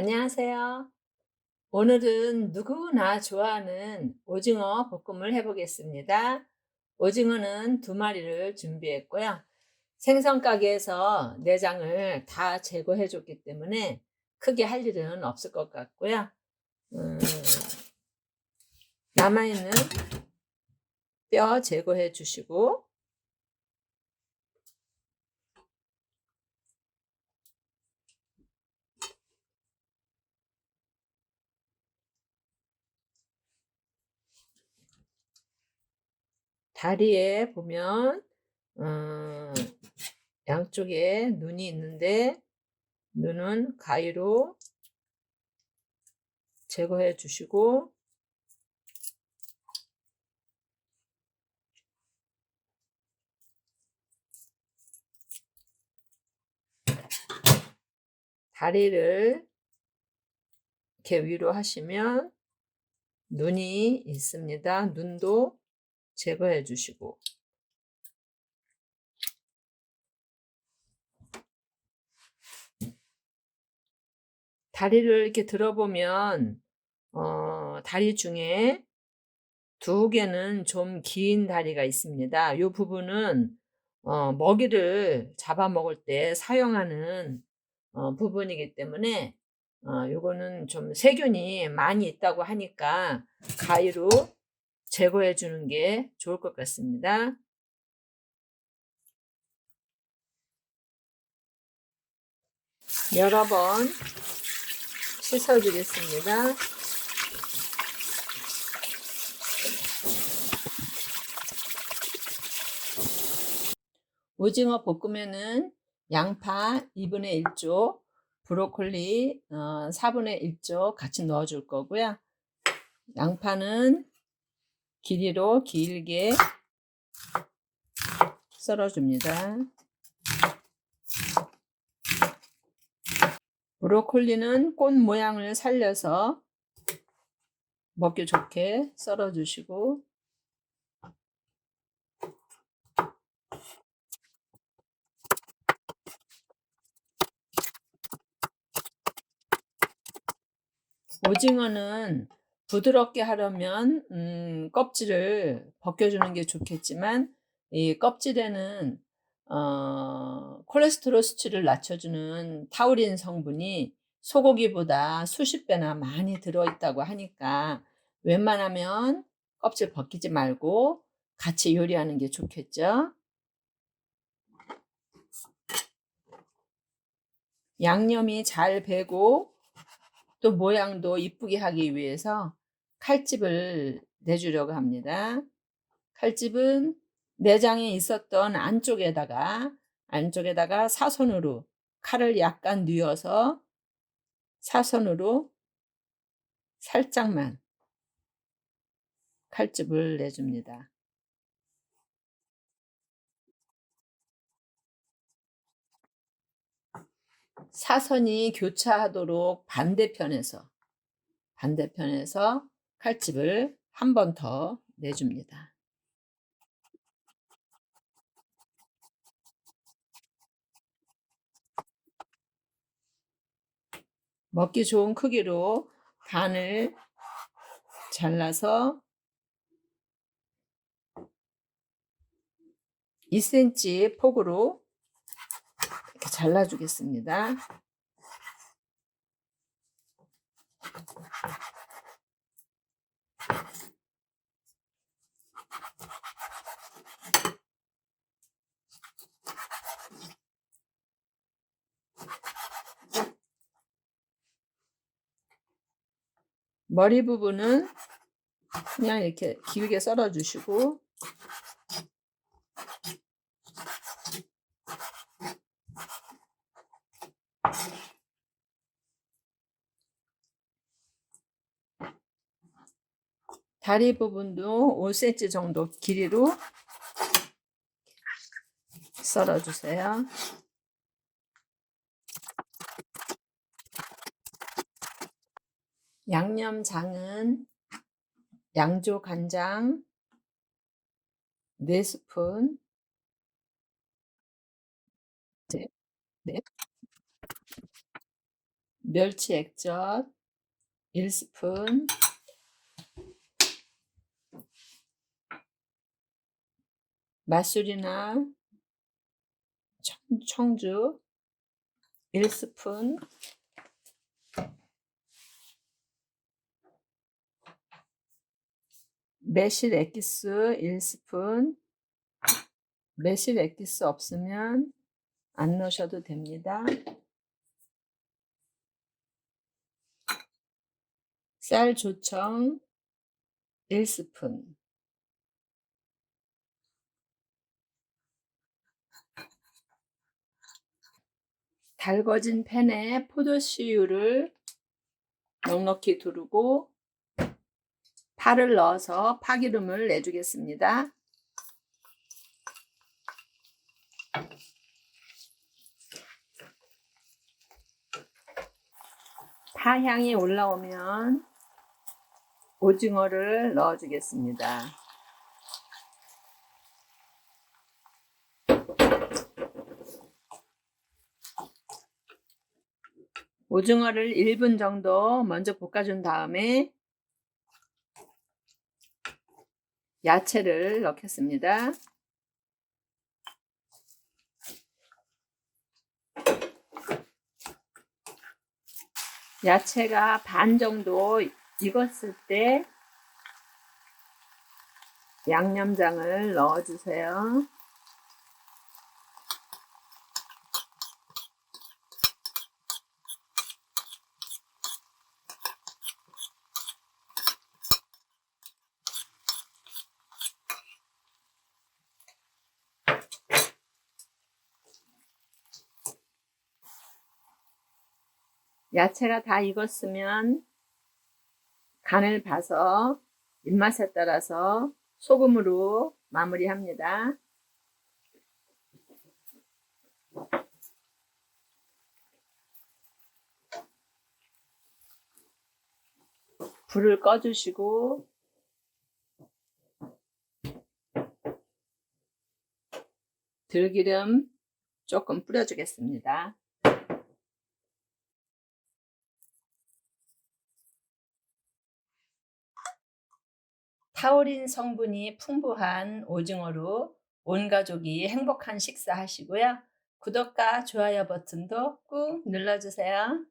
안녕하세요. 오늘은 누구나 좋아하는 오징어 볶음을 해보겠습니다. 오징어는 두 마리를 준비했고요. 생선 가게에서 내장을 다 제거해 줬기 때문에 크게 할 일은 없을 것 같고요. 음, 남아있는 뼈 제거해 주시고 다리에 보면 음, 양쪽에 눈이 있는데 눈은 가위로 제거해 주시고 다리를 이렇게 위로 하시면 눈이 있습니다. 눈도 제거해 주시고 다리를 이렇게 들어보면 어, 다리 중에 두 개는 좀 긴 다리가 있습니다. 이 부분은 어, 먹이를 잡아먹을 때 사용하는 어, 부분이기 때문에 어, 요거는 좀 세균이 많이 있다고 하니까 가위로 제거해 주는 게 좋을 것 같습니다. 여러 번 씻어 주겠습니다. 오징어 볶음에는 양파 2분의 1쪽, 브로콜리 어, 4분의 1쪽 같이 넣어 줄 거고요. 양파는 길이로 길게 썰어 줍니다. 브로콜리는 꽃 모양을 살려서 먹기 좋게 썰어 주시고 오징어는 부드럽게 하려면 음, 껍질을 벗겨주는 게 좋겠지만 이 껍질에는 어, 콜레스테롤 수치를 낮춰주는 타우린 성분이 소고기보다 수십 배나 많이 들어있다고 하니까 웬만하면 껍질 벗기지 말고 같이 요리하는 게 좋겠죠. 양념이 잘 배고 또 모양도 이쁘게 하기 위해서 칼집을 내주려고 합니다. 칼집은 내장에 있었던 안쪽에다가 안쪽에다가 사선으로 칼을 약간 뉘어서 사선으로 살짝만 칼집을 내줍니다. 사선이 교차하도록 반대편에서 반대편에서 칼집을 한 번 더 내줍니다. 먹기 좋은 크기로 반을 잘라서 2cm 폭으로 이렇게 잘라주겠습니다. 머리 부분은 그냥 이렇게 길게 썰어 주시고 다리 부분도 5cm 정도 길이로 썰어 주세요. 양념장은 양조 간장 4스푼 네, 네. 멸치 액젓 1스푼. 맛술이나 청, 청주. 1스푼. 매실 액기스 1스푼. 매실 액기스 없으면 안 넣으셔도 됩니다. 쌀 조청 1스푼 달궈진 팬에 포도씨유를 넉넉히 두르고 파를 넣어서 파기름을 내주겠습니다. 파 향이 올라오면 오징어를 넣어주겠습니다. 오징어를 1분 정도 먼저 볶아준 다음에 야채를 넣겠습니다. 야채가 반 정도 익었을 때 양념장을 넣어주세요. 야채가 다 익었으면 간을 봐서 입맛에 따라서 소금으로 마무리합니다. 불을 꺼주시고 들기름 조금 뿌려주겠습니다. 타우린 성분이 풍부한 오징어로 온 가족이 행복한 식사 하시고요. 구독과 좋아요 버튼도 꾹 눌러주세요.